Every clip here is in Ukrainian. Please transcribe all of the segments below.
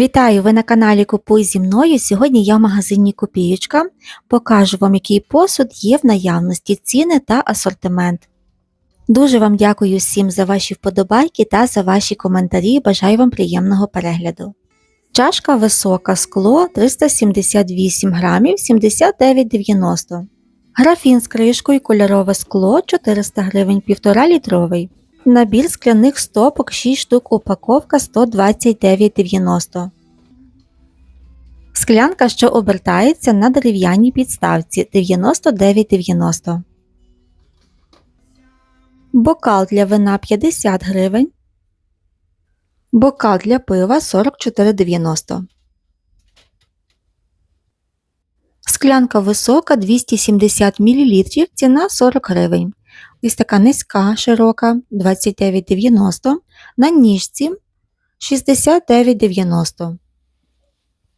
Вітаю! Ви на каналі Купуй зі мною. Сьогодні я в магазині Копієчка. Покажу вам, який посуд є в наявності, ціни та асортимент. Дуже вам дякую всім за ваші вподобайки та за ваші коментарі. Бажаю вам приємного перегляду. Чашка висока скло 378 грамів 79,90 Графін з кришкою кольорове скло 400 гривень 1,5 літровий. Набір скляних стопок 6 штук упаковка 129,90. Склянка, що обертається на дерев'яній підставці 99,90. Бокал для вина 50 гривень. Бокал для пива 44,90. Склянка висока 270 мл, ціна 40 гривень. Ось така низька, широка 29,90 на ніжці 69,90.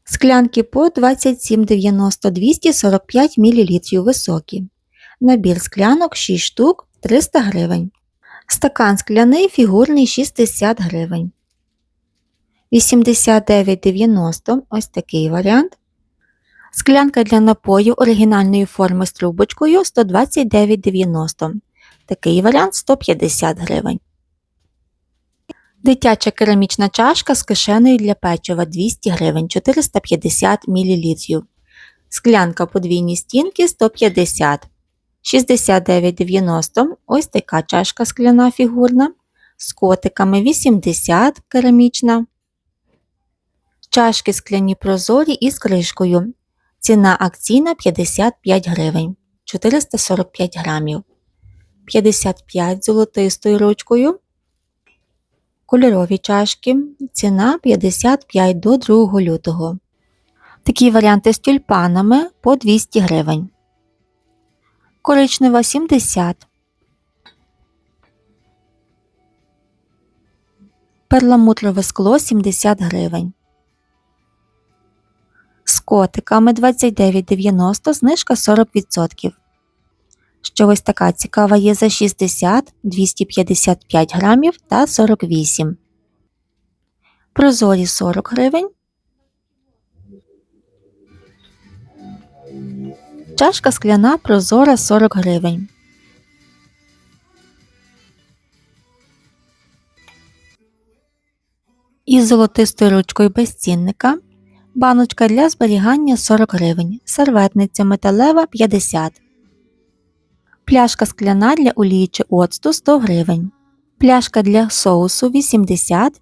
Склянки по 27,90 245 мл високі. Набір склянок 6 штук 300 гривень. Стакан скляний фігурний 60 гривень. 89,90 ось такий варіант. Склянка для напою оригінальної форми з трубочкою 129,90. Такий варіант 150 гривень. Дитяча керамічна чашка з кишенею для печива 200 гривень 450 мл. Склянка подвійні стінки 150 69,90 ось така чашка скляна фігурна. З котиками 80 керамічна. Чашки скляні прозорі із кришкою. Ціна акційна 55 гривень 445 грамів. 55 золотистою ручкою. Кольорові чашки. Ціна 55 до 2 лютого. Такі варіанти з тюльпанами по 200 гривень. Коричнева 70. Перламутрове скло 70 гривень. З котиками 29,90 знижка 40%. Що ось така цікава є за 60, 255 грамів та 48. Прозорі 40 гривень. Чашка скляна прозора 40 гривень. Із золотистою ручкою без цінника. Баночка для зберігання 40 гривень. Серветниця металева 50 Пляшка скляна для олії чи оцту 100 гривень. Пляшка для соусу 80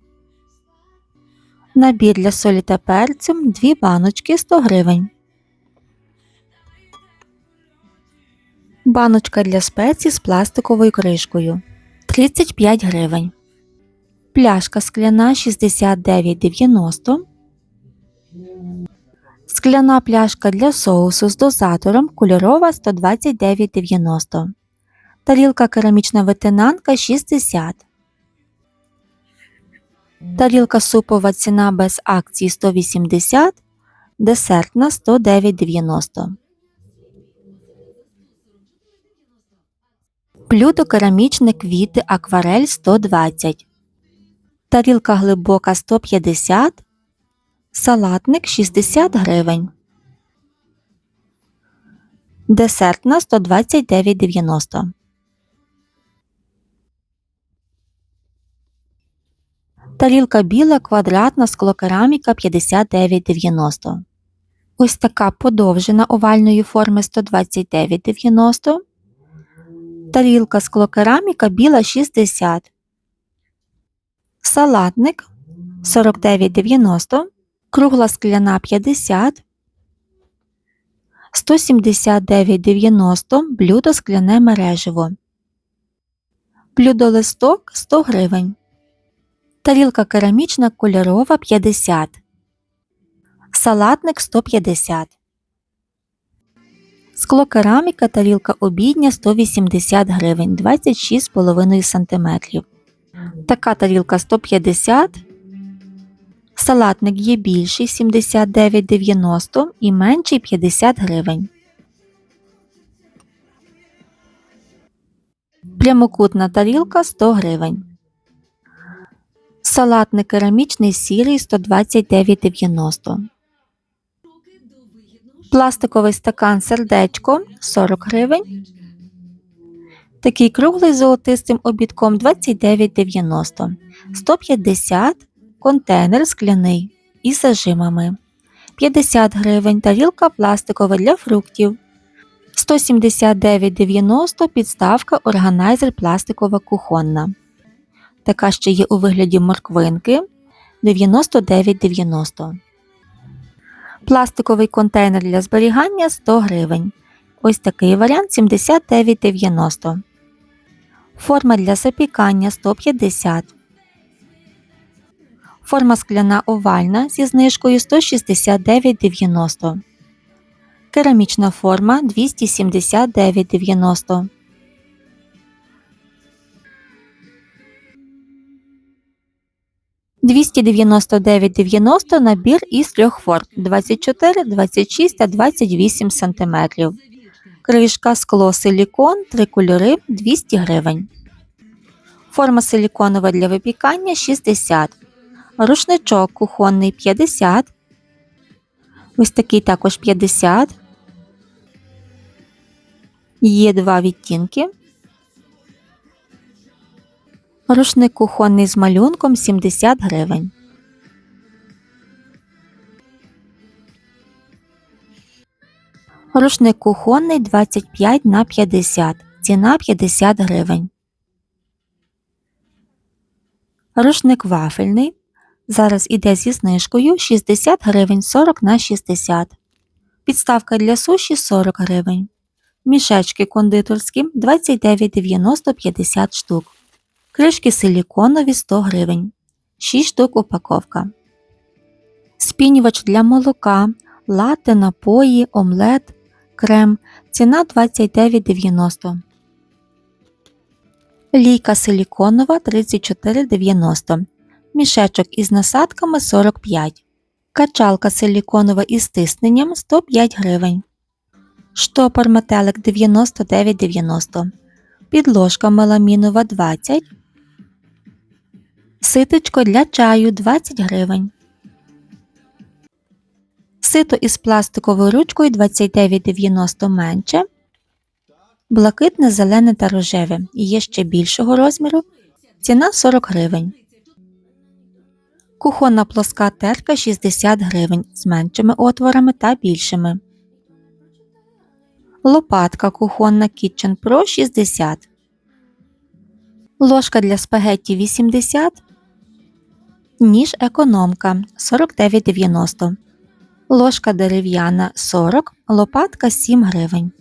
Набір для солі та перцю 2 баночки 100 гривень. Баночка для спецій з пластиковою кришкою 35 гривень. Пляшка скляна 69,90 Скляна пляшка для соусу з дозатором кольорова 129,90 Тарілка керамічна ветенанка 60 Тарілка супова ціна без акції 180 Десертна 109,90 Блюдо керамічне квіти акварель 120 Тарілка глибока 150 Салатник 60 гривень. Десертна 129,90. Тарілка біла квадратна склокераміка 59,90. Ось така подовжена овальної форми 129,90. Тарілка склокераміка біла 60. Салатник 49,90 кругла скляна 50, 179,90 блюдо скляне мереживо, блюдо листок 100 гривень, тарілка керамічна кольорова 50, салатник 150, скло кераміка тарілка обідня 180 гривень 26,5 см. Така тарілка 150 Салатник є більший 79,90 і менший 50 гривень. Прямокутна тарілка 100 гривень. Салатний керамічний сірий 129,90. Пластиковий стакан сердечко 40 гривень. Такий круглий з золотистим обідком 29,90. 150 контейнер скляний із зажимами. 50 гривень тарілка пластикова для фруктів. 179,90 підставка органайзер пластикова кухонна. Така ще є у вигляді морквинки 99,90. Пластиковий контейнер для зберігання 100 гривень. Ось такий варіант 79,90. Форма для запікання 150. Форма скляна овальна зі знижкою 169,90. Керамічна форма 279,90. «299,90 набір із трьох форм 24, 26 та 28 см. Кришка, скло, силікон, три кольори 200 гривень. Форма силіконова для випікання 60. Рушничок кухонний 50. Ось такий також 50. Є два відтінки. Рушник кухонний з малюнком 70 гривень. Рушник кухонний 25 на 50. Ціна 50 гривень. Рушник вафельний. Зараз іде зі знижкою 60 гривень 40 на 60. Підставка для суші 40 гривень. Мішечки кондитерські 29,90 50 штук. Кришки силіконові 100 гривень. 6 штук упаковка. Спінювач для молока, лати, напої, омлет, крем. Ціна 29,90. Лійка силіконова 34,90. Мішечок із насадками 45. Качалка силіконова із тисненням 105 гривень. Штопор метелик 99,90. Підложка меламінова 20. Ситочко для чаю 20 гривень. Сито із пластиковою ручкою 29,90 менше. Блакитне, зелене та рожеве. Є ще більшого розміру. Ціна 40 гривень. Кухонна плоска терка 60 гривень з меншими отворами та більшими. Лопатка кухонна Kitchen Pro 60. Ложка для спагетті 80. Ніж економка 49,90. Ложка дерев'яна 40. Лопатка 7 гривень.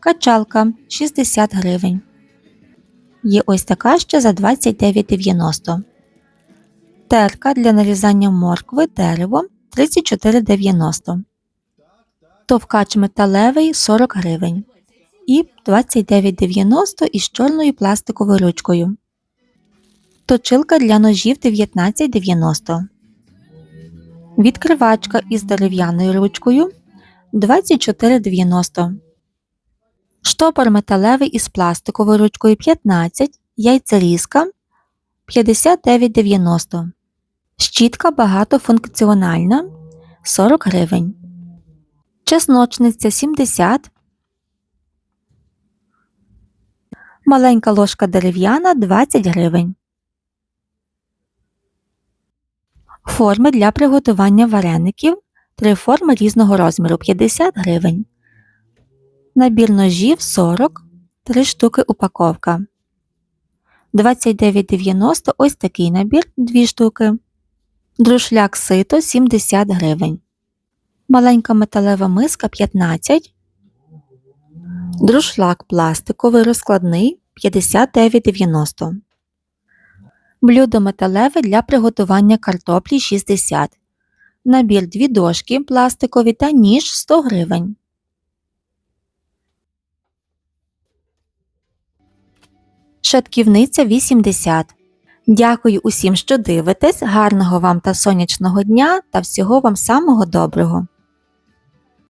Качалка 60 гривень. Є ось така ще за 29,90. Терка для нарізання моркви дерево 34,90. Товкач металевий 40 гривень. І 29,90 із чорною пластиковою ручкою. Точилка для ножів 19,90. Відкривачка із дерев'яною ручкою 24,90. Штопор металевий із пластиковою ручкою 15, яйцерізка 59,90. Щітка багатофункціональна 40 гривень. Чесночниця 70. Маленька ложка дерев'яна 20 гривень. Форми для приготування вареників. Три форми різного розміру 50 гривень. Набір ножів 40, 3 штуки упаковка. 29,90 ось такий набір 2 штуки. Друшляк сито 70 гривень. Маленька металева миска 15. Друшлак пластиковий розкладний 59,90. Блюдо металеве для приготування картоплі 60. Набір дві дошки пластикові та ніж 100 гривень. Шатківниця 80. Дякую усім, що дивитесь. Гарного вам та сонячного дня та всього вам самого доброго.